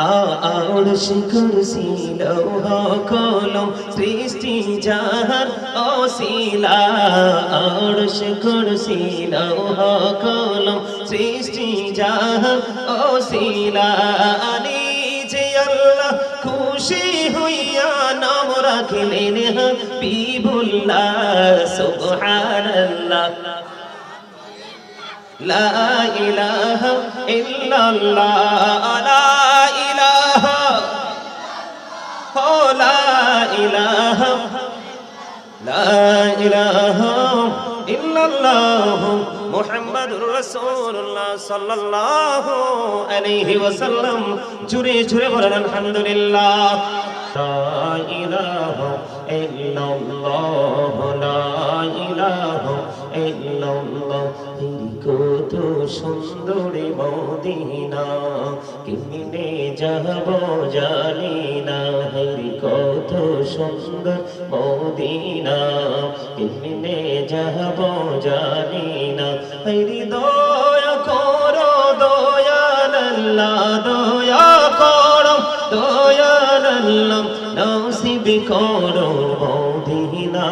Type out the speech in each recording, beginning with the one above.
আরশ কুরসি লৌহ কলম সৃষ্টি জাহান অশিলা। আরশ কুরসি লৌহ কলম সৃষ্টি জাহান অশিলা। নিজে আল্লাহ খুশি হইয়া নাম রাখিলেন হাবিবুল্লাহ সুবহানাল্লাহ। লা ইলাহা ইল্লাল্লাহ জুড়ে জুড়ে বলেন আলহামদুলিল্লাহ। ইলাহ সুন্দরী মদিনা, কিনে যাব জানি না, হরি কত সুন্দর মদিনা, কিনে যাব জানি না। হরি দয়া করো, দয়াল দয়া করো, দয়াল নসিব করো মদিনা।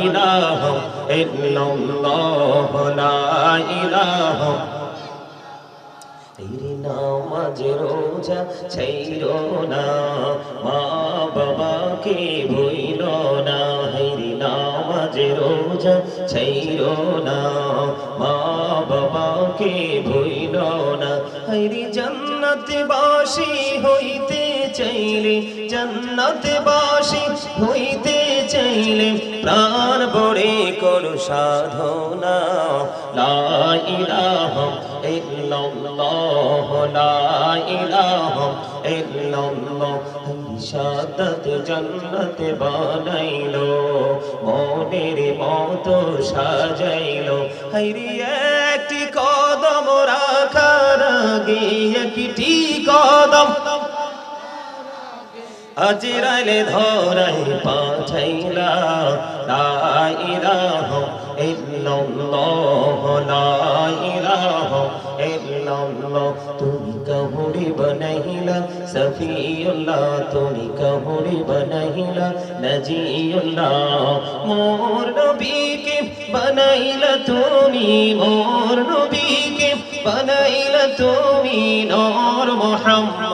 ইলাহা ইল্লাল্লাহ লা ইলাহা তেরি নামাজ রোজা ছাইরো না মা বাবাকে ভইল না হেরি নামাজ রোজা ছাইরো না মা বাবাকে ভইল না হেরি জান্নাত বাসি হইতে চাইলে জান্নাত বাসি হইতে চাইলে প্রাণ বড়ে করু সাধনা। লা ইলাহা ইল্লাল্লাহ বানাইলো, মনের মতো সাজাইলো। হাইরি একটি কদম রাখার আগে একটি কদম আজরাইলে ধরাই পাঠাইলা লা ইলাহা ইল্লাল্লাহ লা ইলাহা ইল্লাল্লাহ, তুমি কহুরি বনাইলা, সফিউল্লাহ, তুমি কহুরি বনাইলা, নজিউল্লাহ, মোর নবীকে বানাইলা তুমি, মোর নবীকে বানাইলা তুমি, নূর মুহাম্মদ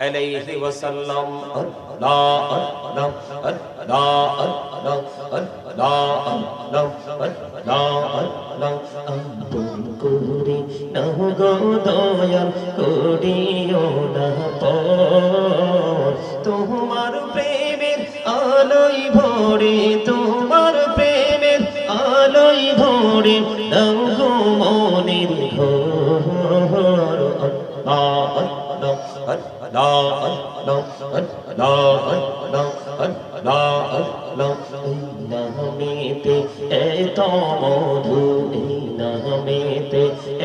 ওয়াসাল্লাম। আল্লাহ আল্লাহ আল্লাহ আল্লাহ আল্লাহ আল্লাহ আল্লাহ আল্লাহ আপন করে নাহ গো দয়াল করিও না পর তোমার প্রেমের আলোই ভরে, তোমার প্রেমের আলোই ভরে নাও নামেতে এত মধু এই নামেতে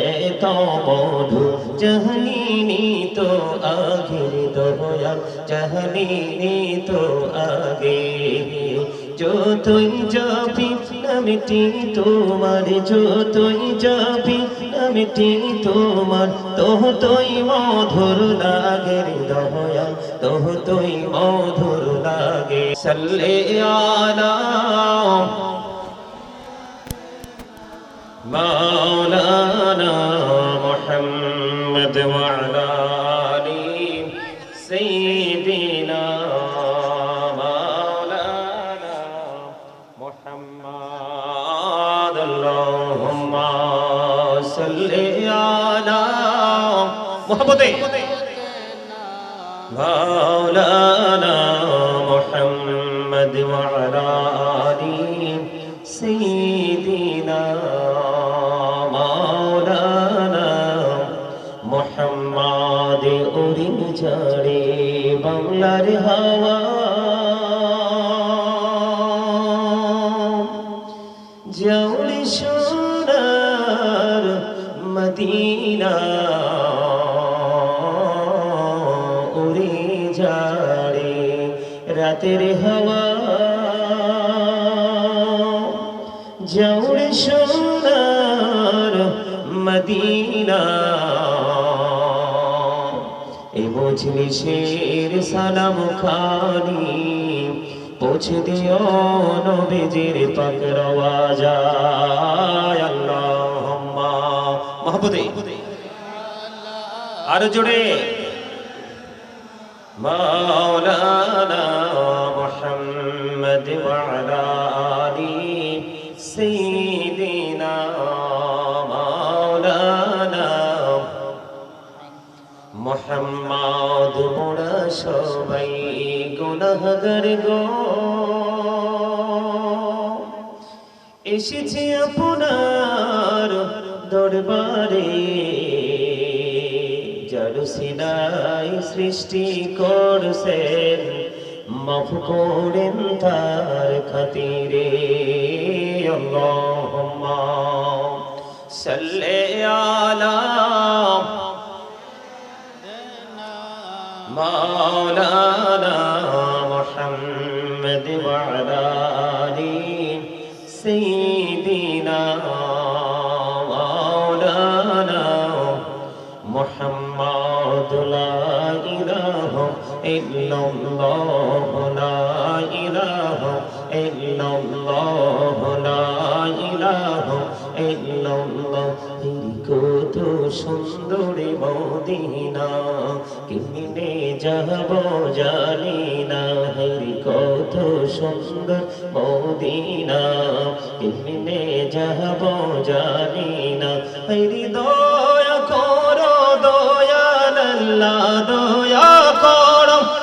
এত মধু জাহানিনি তো আগে দয়া জাহানিনি তো আগে যতই যাবি নামটি তোমার যতই যাবি মিটি তোমার তোহ তোই মধুর লাগে দয়া তোহ তোই মধুর লাগে। সাল্লে আলা মাওলানা মুহাম্মদ ওয়া আলা মোহাম্মদে মাওলানা মুহাম্মদ ওয়া আলা আলি সাইয়্যিদিনা মাওলানা মুহাম্মদ উড়িন চড়ে বাংলার হাওয়া রাতের হাওয়া জৌড়ি সোনার মদিনা। এ মজলিসের সালাম খানি পৌঁছে দিও নবীজির পাক রওয়াজায় আল্লাহুম্মা। মহব্বতে। আর জোরে। মাওলানা محمد وعلى آل سيدنا مولانا محمد بڑا شبئی گناہ گر گو এসেছি আপনার দরবারে জরুসিনাই সৃষ্টি করছেন মাফ করেন তার খাতিরে আল্লাহুম্মা সাল্লি আলা মাওলানা মুহাম্মদ ওয়া আলা আলি সাইয়্যিদ ইল্লাল্লাহ লা ইলাহা ইল্লাল্লাহ লা ইলাহা ইল্লাল্লাহ। কত সুন্দরী মদিনা কেমনে যাব জানি না। হরি কত সুন্দর মদিনা কেমনে যাব জানি না। হরি দয়া করো দয়াল আল্লাহ।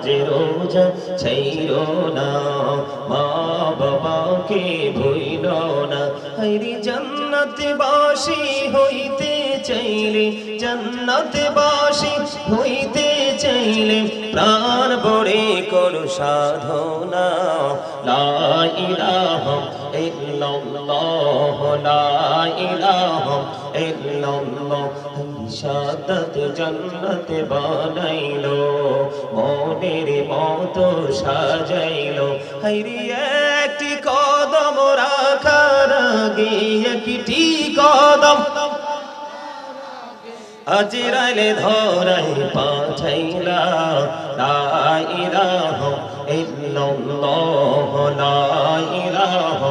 নামাজ রোজা, ছাইরো না। মা বাবাকে ভইল না। হেরি জান্নাত বাসী হইতে চাইলে জান্নাত বাসী হইতে চাইলে প্রাণ বড়ে করু সাধনা। লা ইলাহা ইল্লাল্লাহ, লা ইল্লাল্লাহ শাহাদাত জান্নাত বানাইলো, মনের মতো সাজাইলো। হাইরি একটি কদম রাখার আগে একটি কদম আজরাইলে ধরাই পাঠাইলা। লা ইলাহা ইল্লাল্লাহ, লা ইলাহা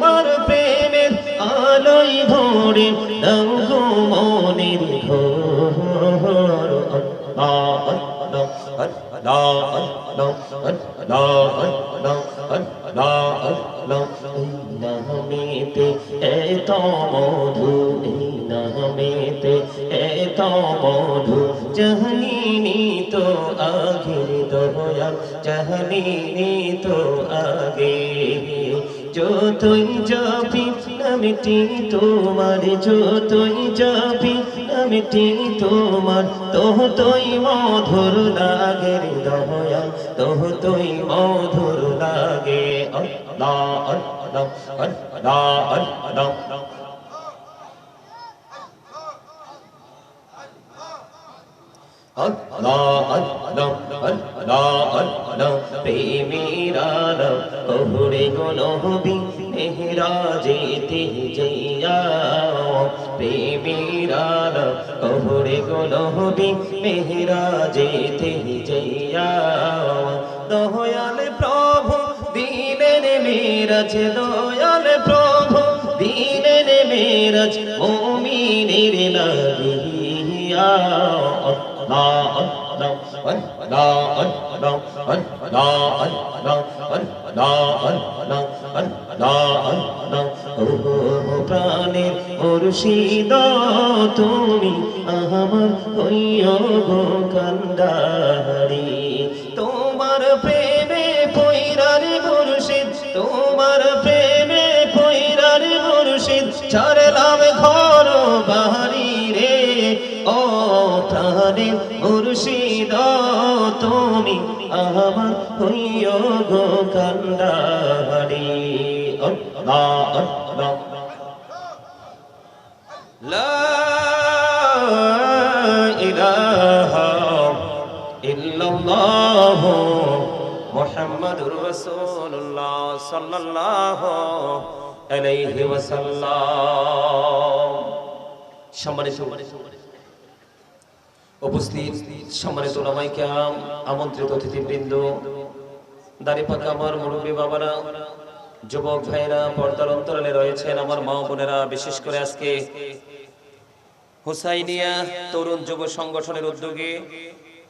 Chahni ni to aage, jo tuin jo bhi নামিটি তোমার যতই যাবি নামিটি তোমার তোহ তই মধুর লাগে দয়া তোহ তই মধুর লাগে। অল্লাহ অল্লাহ অল্লাহ অল্লাহ প্রেমীরানা কহুরে গনহবি মেহরাজেতে জইয়া প্রেমীরানা কহুরে গনহবি মেহরাজেতে জইয়া দয়াল প্রভু দিলেন মেরাজ, দয়াল প্রভু দিলেন মেরাজ, মুমিনের লাগিয়া। প্রাণে মুর্শিদ তুমি আমার হইয় গো কান্দারি তোমার জানে মুর্শিদ তুমি আমার হইও গো কান্দারি। আল্লাহ আল্লাহ। লা ইলাহা ইল্লাল্লাহ সম্মানিত উপস্থিত সম্মানিত ওলামাই কেরাম আমন্ত্রিত অতিথিবৃন্দ, দাড়ি পাকা আমার মুরব্বী বাবারা, যুবক ভাইরা পর্দার অন্তরালে রয়েছেন আমার মা বোনেরা, বিশেষ করে আজকে হুসাইনিয়া তরুণ যুব সংগঠনের উদ্যোগে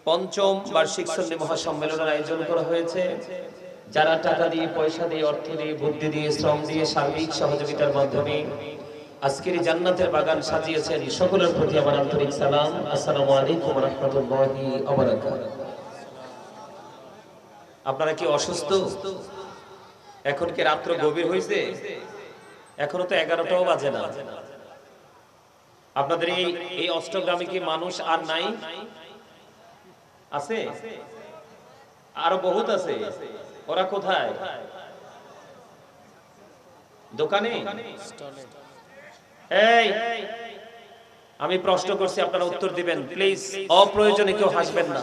পঞ্চম বার্ষিক সন্নি মহাসম্মেলনের আয়োজন করা হয়েছে, যারা টাকা দিয়ে, পয়সা দিয়ে, অর্থ দিয়ে, বুদ্ধি দিয়ে, শ্রম দিয়ে সার্বিক সহযোগিতার মাধ্যমে আজকের জান্নাতের বাগান সাজিয়েছেন সকলের প্রতি আমার আন্তরিক সালাম। আসসালামু আলাইকুম রহমতুল্লাহি আপনারা কি অসুস্থ? এখন কি রাত্র গভীর হয়েছে এখনও তো এগারোটাও বাজে না। আপনাদের এই এই অষ্টগ্রামে কি মানুষ আর নাই? আছে? আরও বহুত আছে। ওরা কোথায়? দোকানে। এই, আমি প্রশ্ন করছি, আপনারা উত্তর দিবেন। প্লিজ অপ্রয়োজনে কেউ হাসবেন না।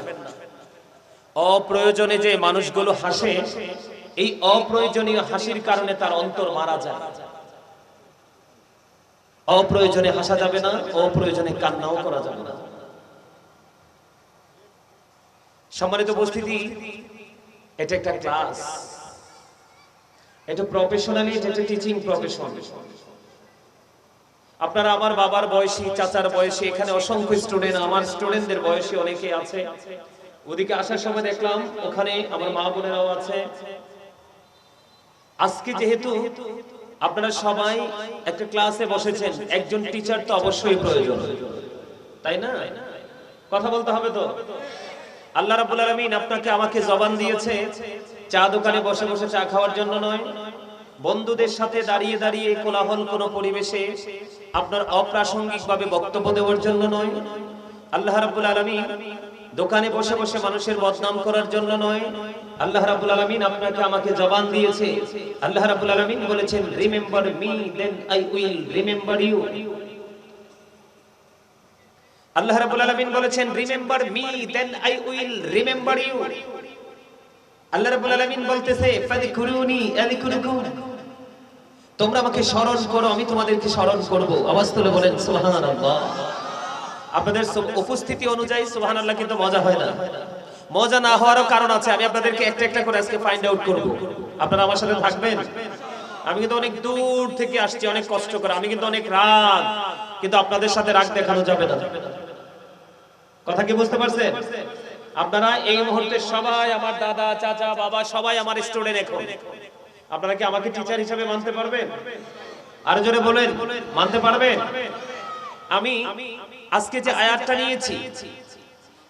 অপ্রয়োজনে যে মানুষগুলো হাসে, এই অপ্রয়োজনীয় হাসির কারণে তার অন্তর মারা যায়। অপ্রয়োজনে হাসা যাবে না, অপ্রয়োজনে কান্নাও করা যাবে না। সম্মানিত উপস্থিতি, এটা একটা ক্লাস। এটা প্রফেশনালি এটা টিচিং প্রফেশন আপনারা আমার বাবার বয়সী, চাচার বয়সী, এখানে অসংখ্য স্টুডেন্ট আমার স্টুডেন্টদের বয়সী অনেকে আছে। ওদিকে আসার সময় দেখলাম, ওখানে আমার মা বোনেরাও আছে। আজকে যেহেতু আপনারা সবাই একটা ক্লাসে বসেছেন, একজন টিচার তো অবশ্যই প্রয়োজন। তাই না? কথা বলতে হবে তো? আল্লাহ রাব্বুল আলামিন আপনাকে আমাকে জবান দিয়েছে, চা দোকানে বসে বসে চা খাওয়ার জন্য নয়। বন্ধুদের সাথে দাঁড়িয়ে দাঁড়িয়ে কোলাহল কোন পরিবেশে আপনার অপ্রাসঙ্গিক ভাবে বক্তব্য দেওয়ার জন্য নয়। আল্লাহ রাব্বুল আলামিন দোকানে বসে বসে মানুষের বদনাম করার জন্য নয়। আল্লাহ রাবুল আলামিন আপনাকে আমাকে জবান দিয়েছে। আল্লাহ রাব্বুল আলামিন বলেছেন remember me then I will remember you আল্লাহ রাব্বুল আলামিন বলেছেন remember me then I will remember you আল্লাহ রাব্বুল আলামিন বলতেছে ফাযকুরুনি আযকুরুকুম তোমরা আমাকে স্মরণ করো, আমি তোমাদেরকে স্মরণ করব। আওয়াজ তুলে বলেন, সুবহানাল্লাহ। আপনাদের উপস্থিতি অনুযায়ী সুবহানাল্লাহ কিন্তু মজা হয় না। মজা না হওয়ারও কারণ আছে, আমি আপনাদেরকে একটা একটা করে আজকে ফাইন্ড আউট করব। আপনারা আমার সাথে থাকবেন? আমি কিন্তু অনেক দূর থেকে আসছি, অনেক কষ্ট করে। আমি কিন্তু অনেক রাগ, কিন্তু আপনাদের সাথে রাগ দেখানো যাবে না। কথা কি বুঝতে পারছেন? আপনারা এই মুহূর্তে সবাই আমার দাদা, চাচা, বাবা, সবাই আমার স্টুডেন্ট এখন। আপনারা কি আমাকে টিচার হিসেবে মানতে পারবেন? আর জোরে বলেন, মানতে পারবেন? আমি আজকে যে আয়াতটা নিয়েছি,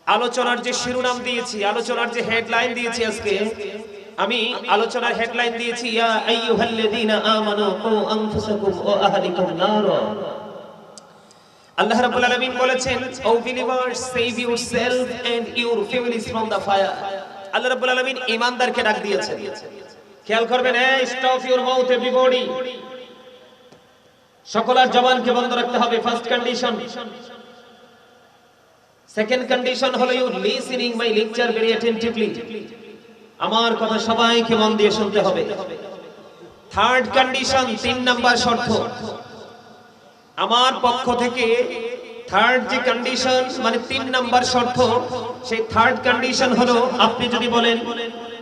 আলোচনার যে শিরোনাম দিয়েছি, আলোচনার যে হেডলাইন দিয়েছি আজকে, আমি আলোচনার হেডলাইন দিয়েছি, ইয়া আইয়ুহাল্লাযীনা আমানু কু আনফুসাকুম ওয়া আহলিকুম নারা। আল্লাহ রাব্বুল আলামিন বলেছেন, O believers save yourself and your families from the fire আল্লাহ রাব্বুল আলামিন ঈমানদারকে ডাক দিয়েছেন। খেয়াল করবেন স্টপ ইউর মাউথ এভরিবডি সকলের জবানকে বন্ধ রাখতে হবে, ফার্স্ট কন্ডিশন। সেকেন্ড কন্ডিশন হলো you listening my lecture very attentively. আমার কথা সবাইকে মন দিয়ে শুনতে হবে। থার্ড কন্ডিশন, তিন নাম্বার শর্ত। আমার পক্ষ থেকে থার্ড যে কন্ডিশন মানে তিন নাম্বার শর্ত, সেই থার্ড কন্ডিশন হলো, আপনি যদি বলেন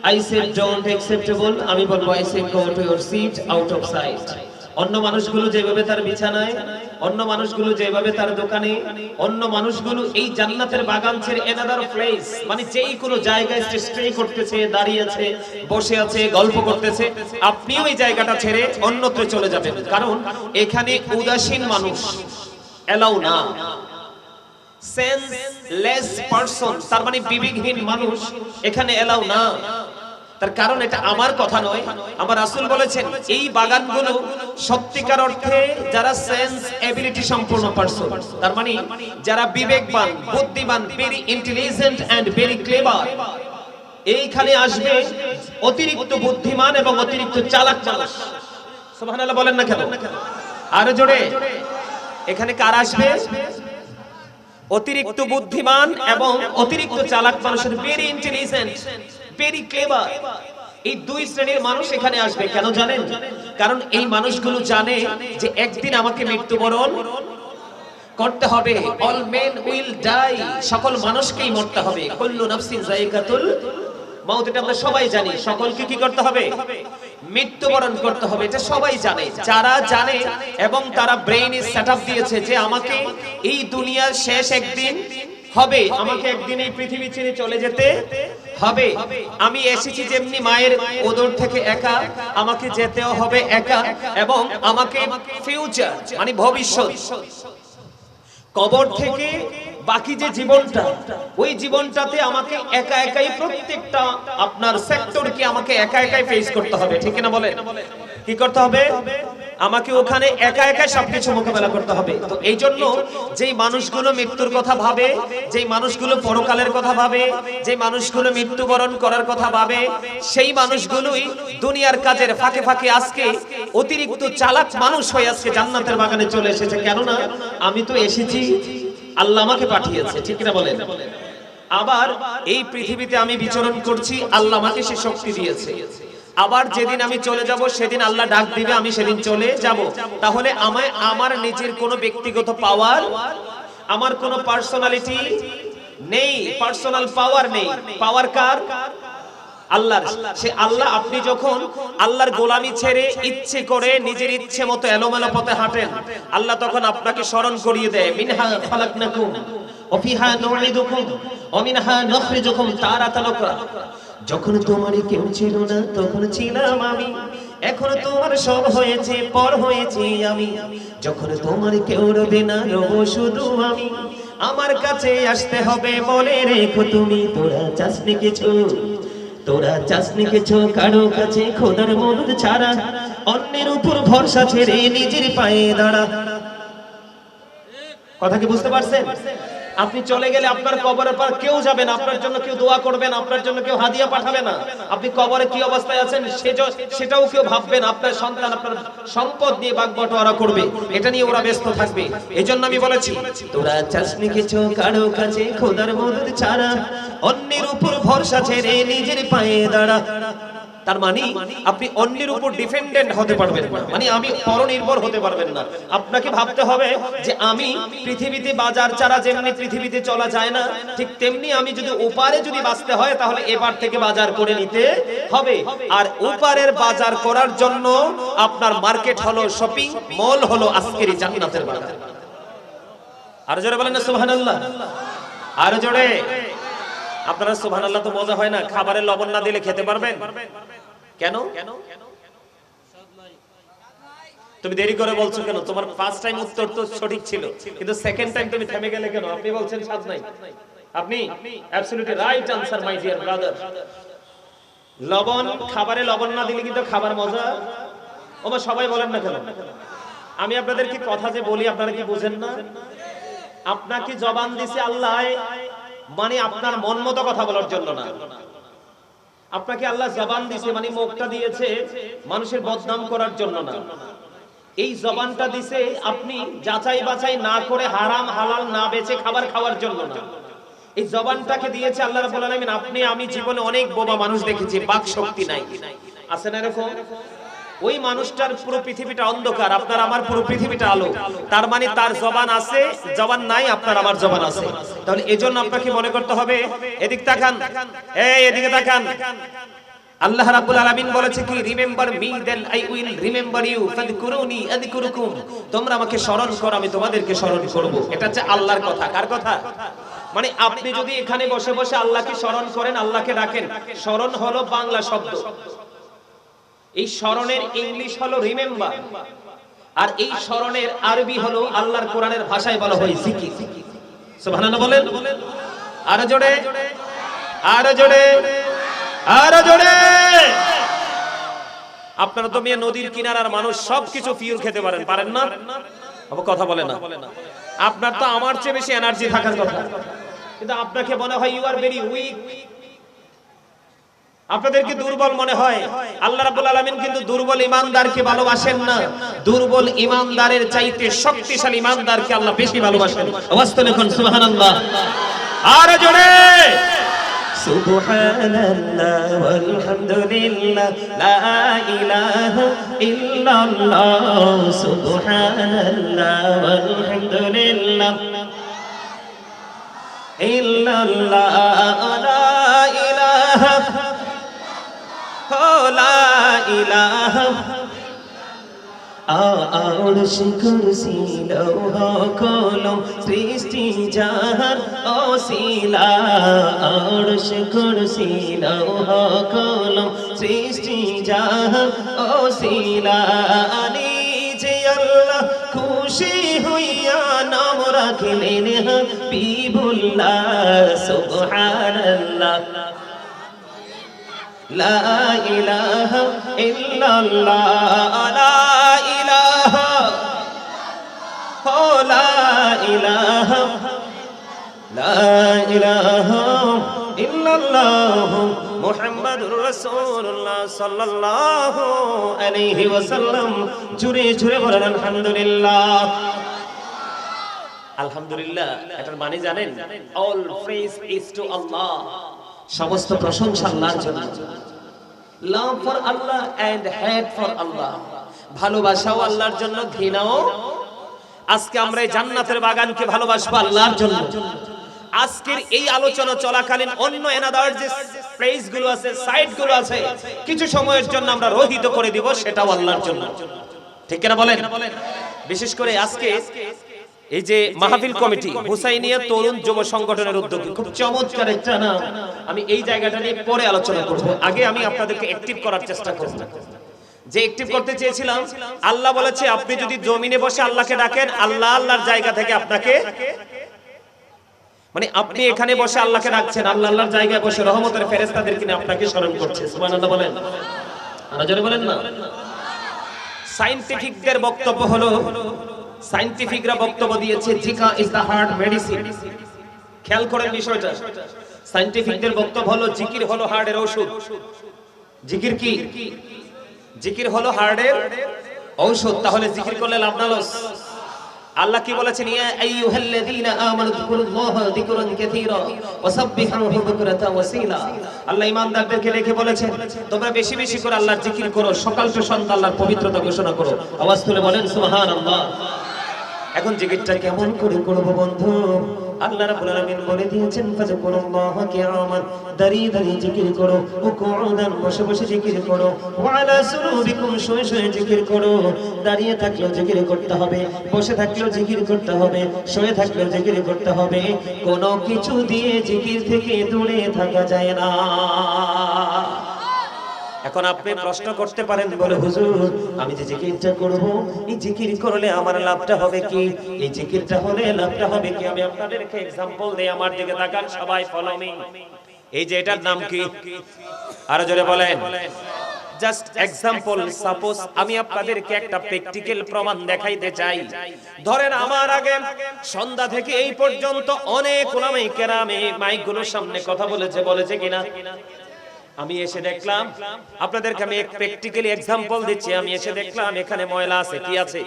আই সে ডোন্ট অ্যাকসেপ্টেবল আমি বলব I say go to your seat out of sight অন্য মানুষগুলো যেভাবে তার বিছানায়, অন্য মানুষগুলো যেভাবে তার দোকানে, অন্য মানুষগুলো এই জান্নাতের বাগান ছেড়ে এনাদার প্লেস মানে যেই কোনো জায়গায় স্টে করতেছে, দাঁড়িয়ে আছে, বসে আছে, গল্প করতেছে, আপনিও এই জায়গাটা ছেড়ে অন্যত্র চলে যাবেন। কারণ এখানে উদাসীন মানুষ এলাও না। সেন্সলেস পারসন তার মানে বিবেকহীন মানুষ এখানে এলাও না। তার কারণ এটা আমার কথা নয়। আমার রাসূল বলেছেন, এই বাগানগুলো সত্যিকার অর্থে যারা সেন্স এবিলিটি সম্পূর্ণ পারসন তার মানে যারা বিবেকবান, বুদ্ধিমান very intelligent and very clever এইখানে আসবে অতিরিক্ত বুদ্ধিমান এবং অতিরিক্ত চালাক মানুষ। সুবহানাল্লাহ বলেন না কেন? আরও জোরে। এখানে কার আসবে? অতিরিক্ত বুদ্ধিমান এবং অতিরিক্ত চালাক মানুষের ভেরি ইন্টেলিজেন্ট ভেরি ক্লেভার এই দুই শ্রেণির মানুষ এখানে আসবে, কেন জানেন? কারণ এই মানুষগুলো জানে যে একদিন আমাকে মৃত্যুবরণ করতে হবে অল মেন উইল ডাই সকল মানুষকেই মরতে হবে। কুল্লু নাফসিন যায়িকাতুল মাউত, এটা আমরা সবাই জানি, সকলকে কি করতে হবে? মৃত্যুবরণ করতে হবে, এটা সবাই জানে। যারা জানে এবং তারা ব্রেইনে সেটআপ দিয়েছে যে আমাকে এই দুনিয়ার শেষ একদিন হবে আমাকে একদিন এই পৃথিবী ছেড়ে চলে যেতে হবে। আমি এসেছি যেমনি মায়ের ওদর থেকে একা আমাকে যেতেও হবে একা এবং আমাকে ফিউচার মানে ভবিষ্যৎ। কবর থেকে বাকি যে জীবনটা ওই জীবনটাতে আমাকে একা একাই প্রত্যেকটা আপনার সেক্টরকে আমাকে একা একাই ফেস করতে হবে ঠিক না বলে কি করতে হবে। আমাকে ওখানে একা একা সবকিছু মোকাবেলা করতে হবে। তো এই জন্য যেই মানুষগুলো মৃত্যুর কথা ভাবে, যেই মানুষগুলো পরকালের কথা ভাবে, যেই মানুষগুলো মৃত্যুবরণ করার কথা ভাবে, সেই মানুষগুলোই দুনিয়ার কাজের ফাঁকে ফাঁকে আজকে অতিরিক্ত চালাক মানুষ হয়ে আজকে জান্নাতের বাগানে চলে এসেছে। কেননা আমি তো এসেছি, আল্লাহ আমাকে পাঠিয়েছে, ঠিক না বলেন? আবার এই পৃথিবীতে আমি বিচরণ করছি, আল্লাহ আমাকে সে শক্তি দিয়েছে। আবার যেদিন আমি চলে যাব, সেদিন আল্লাহ ডাক দিবে, আমি সেদিন চলে যাব। তাহলে আমায়, আমার নিজের কোনো ব্যক্তিগত পাওয়ার আমার কোনো পার্সোনালিটি নেই পার্সোনাল পাওয়ার নেই। পাওয়ার কার? আল্লাহর। সে আল্লাহ, আপনি যখন আল্লাহর গোলামি ছেড়ে ইচ্ছে করে নিজের ইচ্ছে মতো এলোমেলো পথে হাঁটেন, আল্লাহ তখন আপনাকে স্মরণ করিয়ে দেয়, মিনহা খালাকনাকুম, ওফিহা নুঈদুকুম ওমিনহা নখরিজুকুম তারাতান উখরা যখন তোমার কেউ ছিল না, তখন ছিলাম আমি। এখন তোমার সব হয়েছে, পর হয়েছে আমি। যখন তোমার কেউ রবে না, রব শুধু আমি। আমার কাছে আসতে হবে বলে রেখো তুমি, তোরা চাসনি কিছু। তোরা চাসনি কিছু, কারও কাছে খোদার মদত ছাড়া। অন্যের উপর ভরসা ছেড়ে নিজের পায়ে দাঁড়া। কথা কি বুঝতে পারছেন? আপনি চলে গেলে আপনার কবরের পর কেউ যাবে না, আপনার জন্য কেউ দোয়া করবে না, আপনার জন্য কেউ হাদিয়া পাঠাবে না। আপনি কবরে কি অবস্থায় আছেন সেটাও কেউ ভাববেন আপনার সন্তান আপনার সম্পদ নিয়ে বাগবটোয়ারা করবে, এটা নিয়ে ওরা ব্যস্ত থাকবে। এই জন্য আমি বলেছি, তোরা চাসনি কিছু কারও কাছে, খোদার মদত ছাড়া, অন্যের উপর ভরসা ছেড়ে নিজের পায়ে দাঁড়া। তার মানে আপনি অন্যের উপর ডিপেন্ডেন্ট হতে পারবেন না। মানে আমি পরনির্ভর হতে পারবেন না। আপনাকে ভাবতে হবে যে আমি পৃথিবীতে বাজার ছাড়া যেমনি পৃথিবীতে চলা যায় না, ঠিক তেমনি আমি যদি ওপারে যদি বাঁচতে হয়, তাহলে এবার থেকে বাজার করে নিতে হবে। আর ওপারের বাজার করার জন্য আপনার মার্কেট হলো শপিং মল হলো আজকের জান্নাতের বাজার। আর জোরে বলেন না, সুবহানাল্লাহ। আর জোরে। আপনারা সুবহানাল্লাহ তো মজা হয় না খাবারে লবণ না দিলে খেতে পারবেন? কেন? তুমি দেরি করে বলছো কেন? তোমার ফার্স্ট টাইম উত্তর তো সঠিক ছিল, কিন্তু সেকেন্ড টাইম তুমি থেমে গেলে কেন? আপনি বলছেন স্বাদ নাই। আপনি absolutely right answer my dear brother লবণ, খাবারে লবণ না দিলে কিন্তু খাবার মজা? ওমা, সবাই বলেন না কেন? আমি আপনাদেরকে কথা যে বলি, আপনারা কি বুঝেন না? আপনাকে জবান দিছে আল্লাহ মানে আপনার মন মতো কথা বলার জন্য না। আপনাকে আল্লাহ জবান দিছে মানে মুখটা দিয়েছে মানুষের বদনাম করার জন্য না। এই জবানটা দিছে আপনি যাচাই বাছাই না করে হারাম, হালাল, না বেচে খাবার খাওয়ার জন্য না। এই জবানটাকে দিয়েছে আল্লাহ রাব্বুল আলামিন, আপনি, আমি জীবনে অনেক বোবা মানুষ দেখেছি, বাক শক্তি নাই। আছে না এরকম? ওই মানুষটার পুরো পৃথিবীটা অন্ধকার, আপনার আমার পুরো পৃথিবীটা আলো। তার মানে তার জবান আছে, জবান নাই, আপনার আমার জবান আছে। তাহলে এজন্য আপনাকে মনে করতে হবে, এদিক তাকান। এই, এদিকে তাকান। আল্লাহ রাব্বুল আলামিন বলেছে কি, remember me then, I will remember you ফাদকুরুনি আযকুরুকুম। তোমরা আমাকে স্মরণ করো, আমি তোমাদেরকে স্মরণ করব। এটা হচ্ছে আল্লাহর কথা। কার কথা? মানে আপনি যদি এখানে বসে বসে আল্লাহকে স্মরণ করেন, আল্লাহকে ডাকেন, স্মরণ হলো বাংলা শব্দ। এই স্মরণের ইংলিশ হলো রিমেম্বার আর এই স্মরণের আরবি হলো আল্লাহর কোরআনের ভাষায় বলা হয় জিকির সুবহানাল্লাহ বলেন। আরও জোরে। আরও জোরে। আরও জোরে। আপনারা তো মেয়ে নদীর কিনারার মানুষ, সবকিছু ফিউর খেতে পারেন। পারেন না? কথা বলে না। আপনার তো আমার চেয়ে বেশি এনার্জি থাকার কথা। কিন্তু আপনাকে মনে হয় ইউ আর ভেরি উইক আপনাদেরকে দুর্বল মনে হয় আল্লাহ রাব্বুল আলামিন কিন্তু দুর্বল ইমানদারকে ভালোবাসেন না দুর্বল ইমানদারের চাইতে শক্তিশালী ইমানদারকে আল্লাহ বেশি ভালোবাসেন আওয়াজ তো লিখুন সুবহানাল্লাহ আর জোরে سبحان الله والحمد لله لا إله إلا الله سبحان الله والحمد لله إلا الله لا إله আরশ কুরসি লৌহ কলম সৃষ্টি জাহান অশিলা আরশ কুরসি লৌহ কলম সৃষ্টি জাহান অশিলা নিজে আল্লাহ খুশি হইয়া নাম রাখিলেন হাবিবুল্লাহ সুবহানাল্লাহ লা ইলাহা ইল্লাল্লাহ, লা ইলাহা ও লা ইলাহা লা ইলাহা ইল্লাল্লাহ, মুহাম্মাদুর রাসূলুল্লাহ সাল্লাল্লাহু আলাইহি ওয়াসাল্লাম। জুরে জুরে বলেন, আলহামদুলিল্লাহ। আলহামদুলিল্লাহ, এটার মানে জানেন all praise is to Allah সমস্ত প্রশংসা আল্লাহর জন্য। Love for Allah and hate for Allah ভালোবাসাও আল্লাহর জন্য, ঘৃণাও। আজকে আমরা এই জান্নাতের বাগানকে ভালোবাসবো আল্লাহর জন্য। আজকের এই আলোচনা চলাকালীন অন্য এনাদার যে প্লেসগুলো আছে সাইটগুলো আছে, কিছু সময়ের জন্য আমরা রহিত করে দিব, সেটাও আল্লাহর জন্য। ঠিক কিনা বলেন? বিশেষ করে আজকে এই যে মাহফিল কমিটি হুসাইনিয়া তরুণ যুব সংগঠনের উদ্যোগে। খুব চমৎকার একটা নাম। আমি এই জায়গাটা নিয়ে পরে আলোচনা করব। আগে আমি আপনাদেরকে অ্যাক্টিভ করার চেষ্টা করব। যে অ্যাক্টিভ করতে চেয়েছিলাম আল্লাহ বলেছে আপনি যদি জমিনে বসে আল্লাহকে ডাকেন আল্লাহ আল্লাহর জায়গা থেকে আপনাকে মানে আপনি এখানে বসে আল্লাহকে ডাকছেন আল্লাহ আল্লাহর জায়গায় বসে রহমতের ফেরেশতাদের কিনে আপনাকে স্মরণ করছে। সুবহানাল্লাহ বলেন। আর জোরে বলেন না। সায়েন্টিফিকদের বক্তব্য হলো সায়েন্টিফিকরা বক্তব্য দিয়েছে জিকা ইজ দা হার্ট মেডিসিন খেয়াল করেন বিষয়টা। সায়েন্টিফিকদের বক্তব্য হলো, জিকির হলো হার্টের ঔষধ জিকির কি? জিকির হলো হার্টের ঔষধ। তাহলে জিকির করলে লাভ না, লস। আল্লাহ কি বলেছেন? ইয়া আইয়ুহাল্লাযীনা আমানু যিকুরুল্লাহা যিকরান কাসীরা ওয়াসাব্বিহুহু বুকরাতান ওয়াসীলা। আল্লাহ ঈমানদারদেরকে রেখে বলেছেন, তোমরা বেশি বেশি করে আল্লাহর জিকির করো। সকাল টু সন্ধ্যা আল্লাহর পবিত্রতা ঘোষণা করো। আওয়াজ তুলে বলেন, সুবহানাল্লাহ। এখন জিকিরটা কেমন করে করব বন্ধু? আল্লাহ রাব্বুল আলামিন বলে দিয়েছেন ফাযকুরুল্লাহ কিয়ামান দাঁড়িয়ে দাঁড়িয়ে জিকির করো ও কুউদান বসে বসে জিকির করো ওয়া আলা সুরুবিকুম, শুয়ে শুয়ে জিকির করো। দাঁড়িয়ে থাকলেও জিকির করতে হবে, বসে থাকলেও জিকির করতে হবে, শুয়ে থাকলেও জিকির করতে হবে। কোনো কিছু দিয়ে জিকির থেকে দূরে থাকা যায় না। এখন আপনি প্রশ্ন করতে পারেন বলে হুজুর আমি যে জিকিরটা করব এই জিকির করলে আমার লাভটা হবে কি? এই জিকিরটা হলে লাভটা হবে কি? আমি আপনাদেরকে এক্সাম্পল দেই আমার দিকে তাকান সবাই ফলো মি এই যে এটার নাম কি? আরও জোরে বলেন। জাস্ট এক্সাম্পল সাপোজ আমি আপনাদেরকে একটা প্র্যাকটিক্যাল প্রমাণ দেখাইতে চাই। ধরেন আমার আগে সন্ধ্যা থেকে এই পর্যন্ত অনেক ওলামাই কেরামে মাইকগুলোর সামনে কথা বলেছে বলেছে কিনা? আমি এসে দেখলাম, আপনাদেরকে আমি প্র্যাকটিক্যালি এক্সাম্পল দিচ্ছি। আমি এসে দেখলাম, এখানে ময়লা আছে, কি আছে?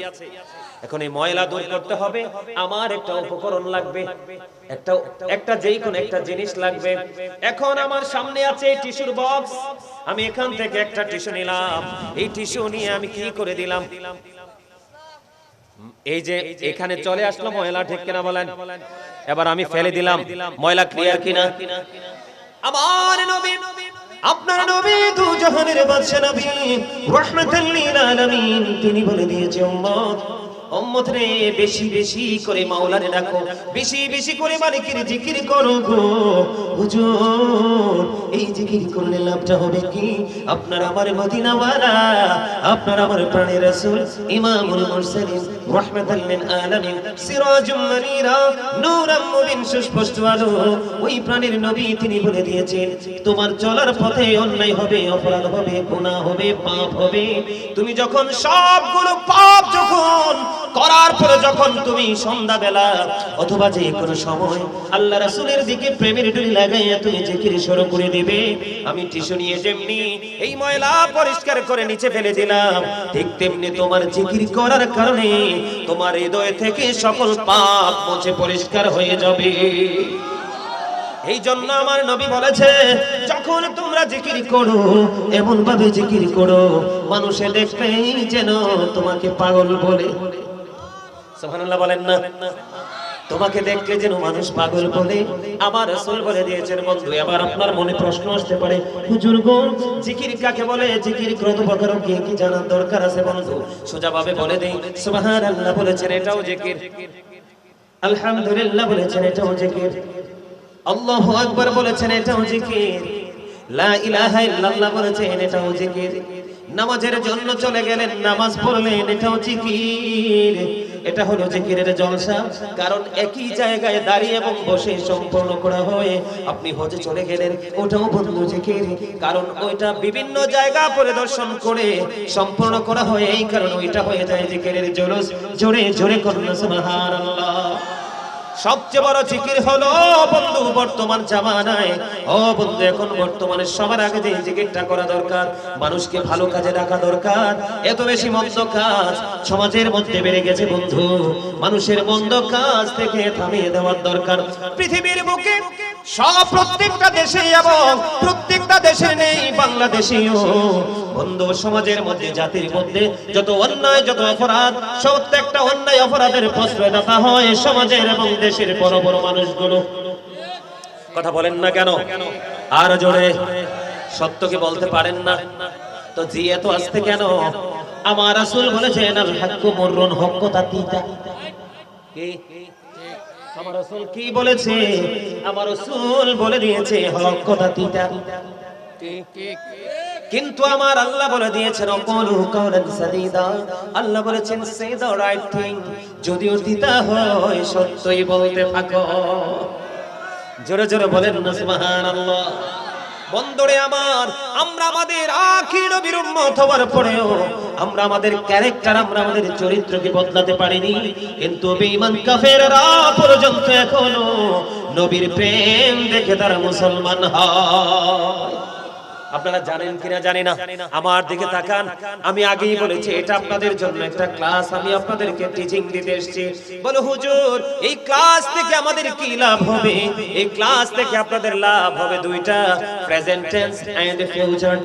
এখন এই ময়লা দূর করতে হবে। আমার একটা উপকরণ লাগবে। একটা একটা যেই কোন একটা জিনিস লাগবে। এখন আমার সামনে আছে টিস্যুর বক্স। আমি এখান থেকে একটা টিস্যু নিলাম। এই টিস্যু নিয়ে আমি কি করে দিলাম? এই যে এখানে চলে আসলো ময়লা, ঠিক কিনা বলেন? এবার আমি ফেলে দিলাম। ময়লা ক্লিয়ার কিনা? আমার নবী আপনার নবী দু জাহানের বাদশা নবী রাহমাতাল লিল আলামিন, তিনি বলে দিয়েছে, উম্মত উম্মত রে বেশি বেশি করে মাওলারে ডাকো, বেশি বেশি করে মালিকের জিকির করো গো। হুজুর, এই জিকির করলে লাভটা হবে কি? আপনার আমার মদিনাওয়ালা, আপনার আমার প্রাণের রাসূল, ইমামুল মুরসালিন রাহমাতাল লিল আলামিন, সিরাজুম মুনিরা, নূরাম মুবিন, সুস্পষ্ট আলো। ওই প্রাণীর নবী তিনি বলে দিয়েছেন, তোমার চলার পথে অন্যায় হবে, অপরাধ হবে, গুনাহ হবে, পাপ হবে। তুমি যখন সবগুলো পাপ যখন করার পরে যখন তুমি সন্ধ্যাবেলা অথবা যে কোনো সময় আল্লাহ রাসূলের দিকে প্রেমের ডুরি লাগাইয়া তুমি জিকির শুরু করে দিবে, আমি টিস্যু নিয়ে যেমনি এই ময়লা পরিষ্কার করে নিচে ফেলে দিলাম, ঠিক তেমনি তোমার জিকির করার কারণে তোমার হৃদয় থেকে সকল পাপ মুছে পরিষ্কার হয়ে যাবে। এই জন্য আমার নবী বলেছে, যখন তোমরা জিকির করো এমন ভাবে জিকির করো, মানুষে দেখলেই যেন তোমাকে পাগল বলে। সুবহানাল্লাহ বলেন না। তোমাকে দেখলে যেন মানুষ পাগল বলে, আমার রাসূল বলে দিয়েছেন, বন্ধু, এবার আপনার মনে প্রশ্ন আসতে পারে, হুজুর গো, জিকির কাকে বলে? জিকির কত প্রকার কি কি জানার দরকার আছে, বন্ধু? সোজাভাবে বলে দেই, সুবহানাল্লাহ বলেছেন, এটাও জিকির। আলহামদুলিল্লাহ বলেছেন, এটাও জিকির। আল্লাহু আকবার বলেছেন, এটাও জিকির। লা ইলাহা ইল্লাল্লাহ বলেছেন, এটাও জিকির। নামাজের জন্য চলে গেলেন, নামাজ পড়লেন, এটাও জিকির। এটা হলো জিকিরের জলসা। কারণ একই জায়গায় দাঁড়িয়ে এবং বসে সম্পূর্ণ করা হয়ে আপনি হজে চলে গেলেন। ওটাও বন্ধু জিকির। কারণ ওইটা বিভিন্ন জায়গা পরিদর্শন করে সম্পূর্ণ করা হয় এই কারণে ওইটা হয়ে যায় জিকিরের জলস। জোরে জোরে করুন সুবহানাল্লাহ। সবচেয়ে বড় জিকির হলো বন্ধু, বর্তমান জামানায়, ও বন্ধু, এখন বর্তমানে সবার আগে যে জিকিরটা করা দরকার, মানুষকে ভালো কাজে রাখা দরকার, এত বেশি মন্দ কাজ সমাজের মধ্যে বেড়ে গেছে বন্ধু, মানুষের মন্দ কাজ থেকে থামিয়ে দেওয়ার দরকার, পৃথিবীর বুকে সব প্রত্যেকটা দেশে এবং প্রত্যেকটা দেশে নেই বাংলাদেশেও, বন্ধু, সমাজের মধ্যে, জাতির মধ্যে যত অন্যায়, যত অপরাধ প্রত্যেকটা অন্যায়, অপরাধের প্রশ্রয়দাতা হয় সমাজের এবং দেশের বড় বড় মানুষগুলো। কথা বলেন না কেন? আর জোরে সত্যকে বলতে পারেন না। তো জি, এত আসতে কেন? আমার রাসূল বলেছেন, আল হাক্কু মুররুন, হক্ক তাতিতা। কি? আমার রাসূল কি বলেছে? আমার রাসূল বলে দিয়েছে হক কথা তিতা কিন্তু আমার আল্লাহ বলে দিয়েছেন, অকলু কাওলান সাদিদা। আল্লাহ বলেছেন, সে দ্য রাইট থিং যদিও তিতা হয়, সত্যই বলতে থাকো। জোরে জোরে বলেন না, সুবহানাল্লাহ। বন্দরে আমার, আমরা আমাদের আখির নবীর উম্মত হওয়ার পরেও আমরা আমাদের ক্যারেক্টার আমরা আমাদের চরিত্রকে বদলাতে পারিনি। কিন্তু বেঈমান কাফেররা পর্যন্ত এখনও নবীর প্রেম দেখে তারা মুসলমান হয়। আপনারা জানেন কিনা জানি না। আমার দিকে তাকান। আমি আগেই বলেছি, এটা আপনাদের জন্য একটা ক্লাস আমি আপনাদেরকে টিচিং দিতে এসেছি। বলো, হুজুর, এই ক্লাস থেকে আমাদের কি লাভ হবে? এই ক্লাস থেকে আপনাদের লাভ হবে দুইটা প্রেজেন্ট টেন্স এন্ড ফিউচার